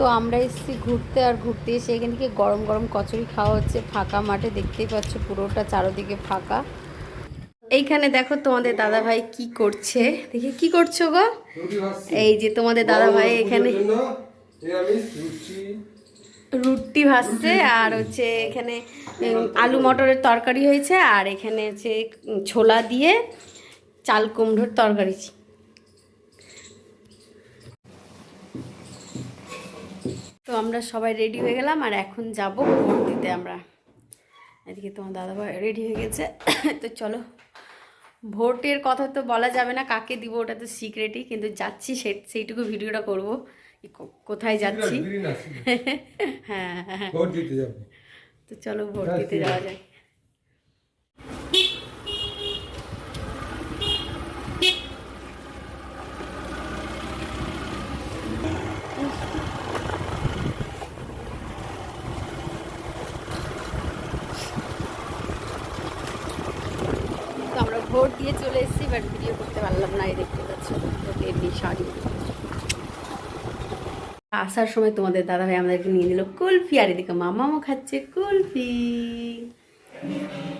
তো আমরা এসেছি ঘুরতে আর ঘুরতে এসে এখান থেকে গরম গরম কচুরি খাওয়া হচ্ছে ফাঁকা মাঠে দেখতেই পাচ্ছ পুরোটা চারোদিকে ফাঁকা। এইখানে দেখো তোমাদের দাদা ভাই কি করছে। দেখি কি করছ গো? এই যে তোমাদের দাদা ভাই এখানে রুটি ভাজছে আর হচ্ছে এখানে আলু মটরের তরকারি হয়েছে আর এখানে হচ্ছে ছোলা দিয়ে চাল কুমড়োর তরকারি। আমরা সবাই রেডি হয়ে গেলাম আর এখন যাব ভোট দিতে আমরা। এদিকে তোমার দাদাভাই রেডি হয়ে গেছে। তো চলো ভোটের কথা তো বলা যাবে না কাকে দিব ওটা তো সিক্রেটই কিন্তু যাচ্ছি সে সেইটুকু ভিডিওটা করব। কোথায় যাচ্ছি? হ্যাঁ হ্যাঁ ভোট তো চলো ভোট দিতে যাওয়া যায় তো আমরা ভোট দিয়ে চলে এসেছি বাট ভিডিও করতে পারলাম না, এই দেখতে পাচ্ছ। দিয়ে শাড়ি। আসার সময় তোমাদের দাদা ভাই আমাদেরকে নিয়ে নিল কুলফি, আর এদিকে মামাও খাচ্ছে কুলফি।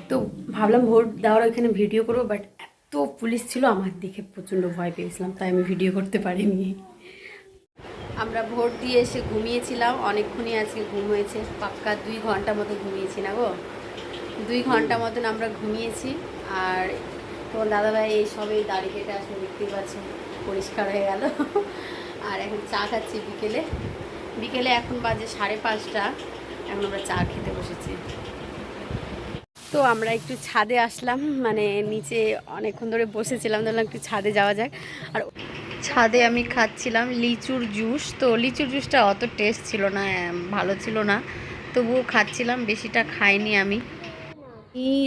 তো ভাবলাম ভোট দেওয়ার ওইখানে ভিডিও করব বাট এত পুলিশ ছিল, আমার দেখে প্রচণ্ড ভয় পেয়েছিলাম তাই আমি ভিডিও করতে পারিনি। আমরা ভোট দিয়ে এসে ঘুমিয়েছিলাম, অনেকক্ষণই আজকে ঘুম হয়েছে। পাক্কা দুই ঘণ্টা মতো ঘুমিয়েছি না গো? দুই ঘণ্টা মতন আমরা ঘুমিয়েছি, আর তোমার দাদাভাই এই সবেই দাড়ি কেটে আসলে দেখতেই পাচ্ছেন, পরিষ্কার হয়ে গেল। আর এখন চা খাচ্ছি বিকেলে। বিকেলে এখন বাজে সাড়ে পাঁচটা। এখন আমরা চা খেতে বসেছি। তো আমরা একটু ছাদে আসলাম মানে নিচে অনেকক্ষণ ধরে বসেছিলাম, ধরলাম একটু ছাদে যাওয়া যাক। আর ছাদে আমি খাচ্ছিলাম লিচুর জুস। তো লিচুর জুসটা অত টেস্ট ছিল না, ভালো ছিল না। তবুও খাচ্ছিলাম, বেশিটা খাইনি আমি।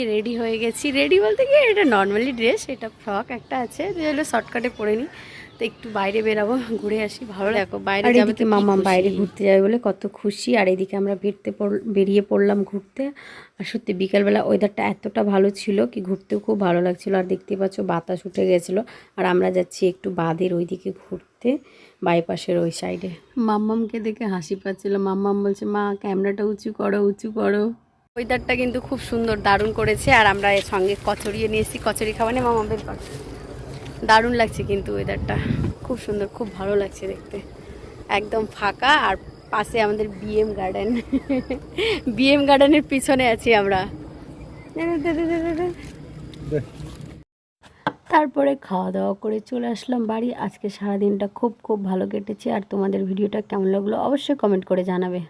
রেডি হয়ে গেছি। রেডি বলতে কি এটা নর্মালি ড্রেস এটা ফ্রক একটা আছে যে হলো শর্টকাটে পরে নিই তো একটু বাইরে বেরাবো ঘুরে আসি ভালো দেখো বাইরে যাবে তো মামা বাইরে ঘুরতে যাবে বলে কত খুশি। আর এদিকে আমরা পড়- বেরিয়ে পড়লাম ঘুরতে। আর সত্যি বিকালবেলা ওয়েদারটা এতটা ভালো ছিল কি ঘুরতেও খুব ভালো লাগছিল। আর দেখতে পাচ্ছ বাতাস উঠে গেছিল। আর আমরা যাচ্ছি একটু বাঁধের ওইদিকে ঘুরতে বাইপাসের ওই সাইডে মাম্মামকে দেখে হাসি পাচ্ছিলো। মাম্মাম বলছে মা ক্যামেরাটা উঁচু করো উঁচু করো। ওয়েদারটা কিন্তু খুব সুন্দর, দারুণ করেছে। আর আমরা এর সঙ্গে কচুরিও নিয়ে এসেছি কচুরি খাওয়া নিয়ে মামা কর। দারুণ লাগছে কিন্তু ওয়েদারটা। খুব সুন্দর, খুব ভালো লাগছে দেখতে। একদম ফাঁকা, আর পাশে আমাদের বিএম গার্ডেন বিএম গার্ডেনের পিছনে আছি আমরা। তারপরে খাওয়া দাওয়া করে চলে আসলাম বাড়ি। আজকে সারাদিনটা খুব খুব ভালো কেটেছে। আর তোমাদের ভিডিওটা কেমন লাগল অবশ্যই কমেন্ট করে জানাবে।